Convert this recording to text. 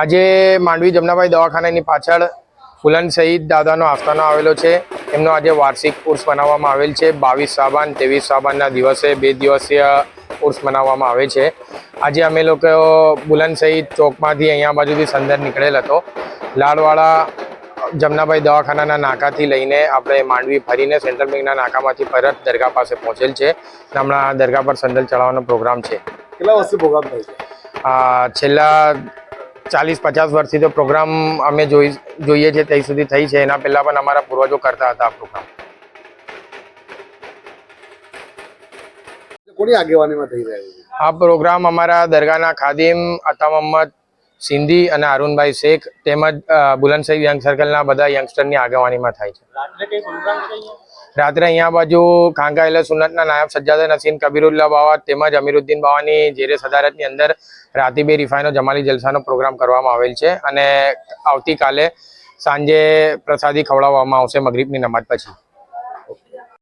આજે માંડવી જમનાભાઈ દવાખાનાની પાછળ ફુલન શહીદ દાદાનો આસ્થાનો આવેલો છે. એમનો આજે વાર્ષિક ઉર્સ મનાવવામાં આવેલ છે. બાવીસ સાબાન ત્રેવીસ સાબાનના દિવસે બે દિવસીય ઉર્સ મનાવવામાં આવે છે. આજે અમે લોકો બુલંદ શહીદ ચોકમાંથી અહીંયા બાજુથી સંદર નીકળેલ હતો. લાડવાળા જમનાભાઈ દવાખાનાના નાકાથી લઈને આપણે માંડવી ફરીને સેન્ટ્રલ બેંકના નાકામાંથી પરત દરગાહ પાસે પહોંચેલ છે. હમણાં દરગાહ પર સંદર ચડાવવાનો પ્રોગ્રામ છે. કેટલા વર્ષથી પ્રોગ્રામ થાય છે? છેલ્લા ચાલીસ પચાસ વર્ષથી તો પ્રોગ્રામ અમે જોઈ જોઈએ છીએ ત્યાં સુધી થઈ છે. એના પહેલાં પણ અમારા પૂર્વજો કરતા હતા આ પ્રોગ્રામ કોની આગેવાનીમાં થઈ રહ્યું છે? આ પ્રોગ્રામ અમારા દરગાહના ખાદિમ અતા મોહમ્મદ સિંધી અને અરુણભાઈ શેખ તેમજ અ, યંગ સર્કલના બધા યંગસ્ટરની આગેવાનીમાં થાય છે. રાત્રે અહીંયા? બાજુ ખાંગા એટલે સુરતના નાયબ સજ્જાદ નસીન કબીરુલ્લા બાવા તેમજ અમીરુદ્દીન બાવાની જેરે સદારતની અંદર રાતીબે રિફાઈનો જમાલી જલસાનો પ્રોગ્રામ કરવામાં આવેલ છે અને આવતીકાલે સાંજે પ્રસાદી ખવડાવવામાં આવશે મગરીબની નમાજ પછી.